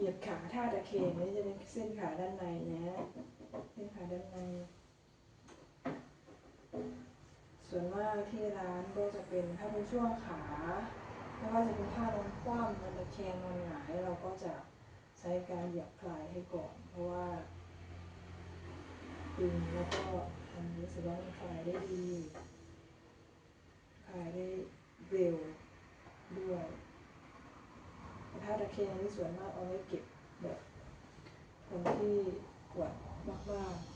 เหยียบขาท่าตะเคงนี่จะเป็นเส้นขาด้านในนะ เส้นขาด้านใน ส่วนมากที่ร้านก็จะเป็นถ้าเป็นช่วงขาไม่ว่าจะเป็นท่านอนคว่ำนอนตะแคงนอนหงายเราก็จะใช้การเหยียบคลายให้ก่อน เพราะว่าดึงแล้วก็ทำรู้สึกว่ามันคลายได้ดี คลายได้เร็วด้วยาตะแคงนี่ส่วนมากเอาไว้เก็บแบบคนที่ปวดมากๆ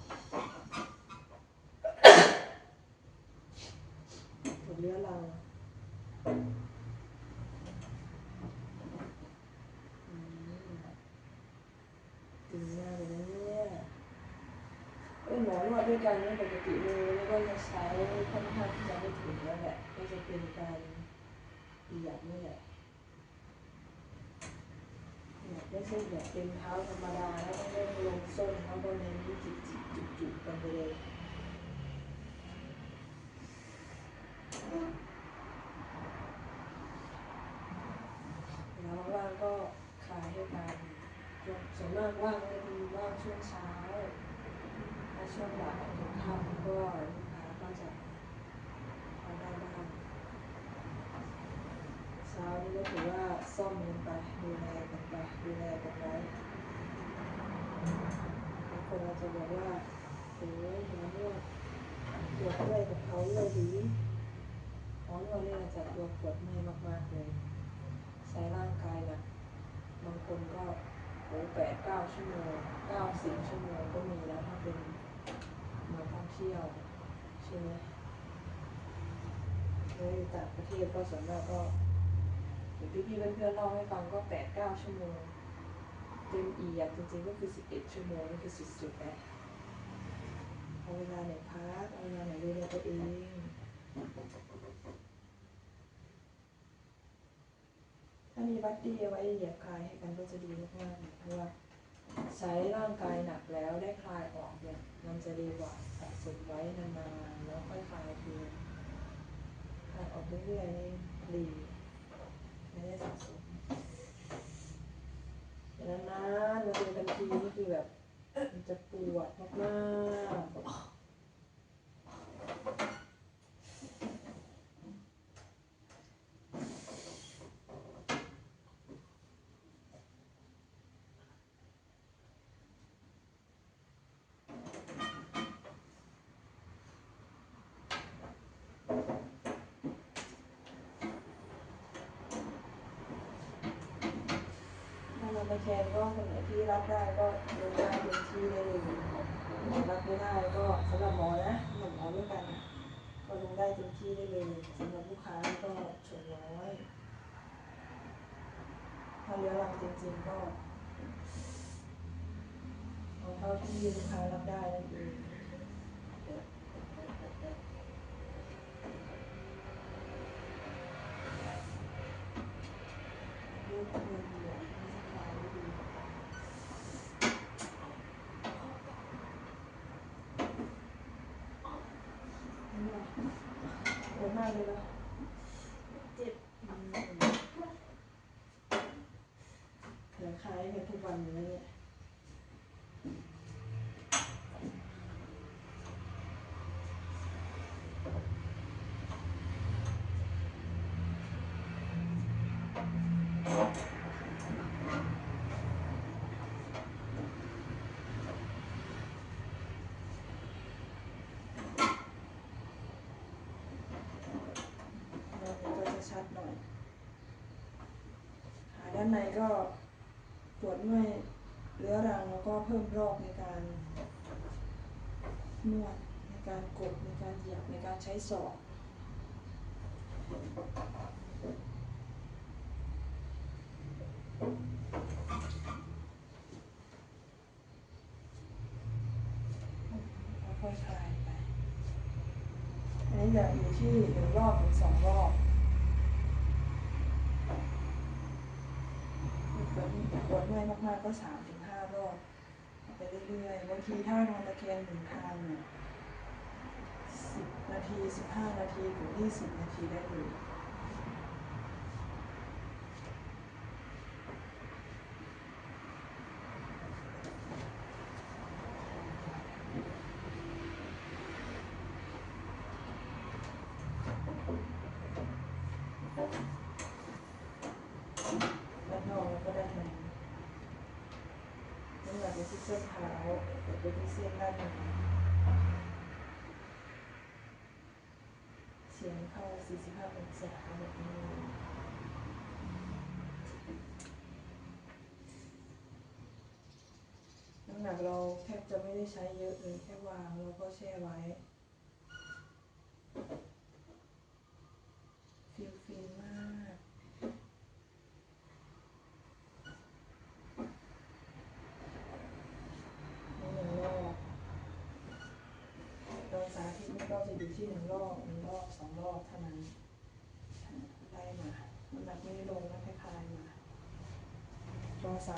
ปวดเรื้อรังอืมดีมากเลยนะเนี่ยเป็นหมอนวดด้วยกันนี่ปกติเลยแล้วก็จะใช้ค่อนข้างที่จะไม่ถึงแล้วแหละก็จะเป็นการเหยียบนี่แหละ ไม่ใช่แบบเป็นเท้าธรรมดาแล้วต้องเล่นลงส้นแล้วก็เน้นจิกจิกจุกจุกกันไปเลยแล้วว่างก็คลายให้กันส่วนมากว่างก็จะมีว่างช่วงเช้าถ้าช่วงบ่ายถึงค่ำก็ลูกค้าก็จะพอได้บ้าง ช้านี่ก็ถือว่าซ่อมกันไปดูแลกันไปดูแลกันไว้บางคนอาจจะบอกว่าโอ้ยหมอนวดปวดเมื่อยกับเขาเลยหรือหมอนวดเนี่ยจะตัวปวดเมื่อยมากๆเลย ใช้ร่างกายหนะบางคนก็โอ้แปดเก้าชั่วโมงเก้าสิบชั่วโมงก็มีแล้วถ้าเป็นมาท่องเที่ยวใช่ไหมแล้วอยู่ต่างประเทศก็ส่วนมากก็ เดี๋ยวพี่ๆเพื่อนๆเล่าให้ฟังก็แปดเก้าชั่วโมง เต็มอียจริงๆก็คือสิบเอ็ดชั่วโมงนี่คือสุดๆแล้วเอาเวลาไหนพักเอาเวลาไหนดูแลตัวเองถ้ามีบัดดี้เอาไว้เหยียบคลายให้กันก็จะดีมากๆเพราะว่าใช้ร่างกายหนักแล้วได้คลายออกเนี่ยมันจะดีกว่าสะสมไว้นานๆแล้วค่อยคลายทีคลายออกเรื่อยๆนี่ดี ไม่ได้สะสมนานๆมาเจอกันทีนี่คือแบบ มันจะป วดมาก มามันก็คนไหนที่รับได้ก็ลงได้เต็มที่ได้เลยรับไม่ได้ก็สำหรับหมอนะสำหรับหมอด้วยกัน ก็ลงได้เต็มที่ได้เลยสำหรับลูกค้าก็ชนน้อยถ้าเรื้อรังจริงๆก็เอาเท่าที่ลูกค้ารับได้นั่นเองลูกควรเหยียบให้สบายได้ดี ปวดมากเลยเนาะเจ็บเหลือคล้ายกันทุกวันเลยเนี่ยเราก็จะชัดหน่อย ขาด้านในก็ปวดเมื่อยเรื้อรังแล้วก็เพิ่มรอบในการนวดในการกดในการเหยียบในการใช้ศอกค่อยๆคลายไป อันนี้จะอยู่ที่หนึ่งรอบถึงสองรอบ ปวดเมื่อยมากๆก็สามถึงห้ารอบไปเรื่อยๆบางทีถ้านอนตะแคงหนึ่งทางเนี่ยสิบนาทีสิบห้านาทีถึงยี่สิบนาทีได้เลย ส้นเท้ากดไปที่เส้นด้านในเฉียงเข้า 45องศาแบบนี้น้ำหนักเราแทบจะไม่ได้ใช้เยอะเลยแค่วางแล้วก็แช่ไว้ ฟิลฟินมากนี่หนึ่งรอบตอนสาธิตนี่ ก็จะอยู่ที่หนึ่งรอบหนึ่งรอบสองรอบเท่านั้นได้มาน้ำหนักไม่ได้ลงนะคลายมารอสา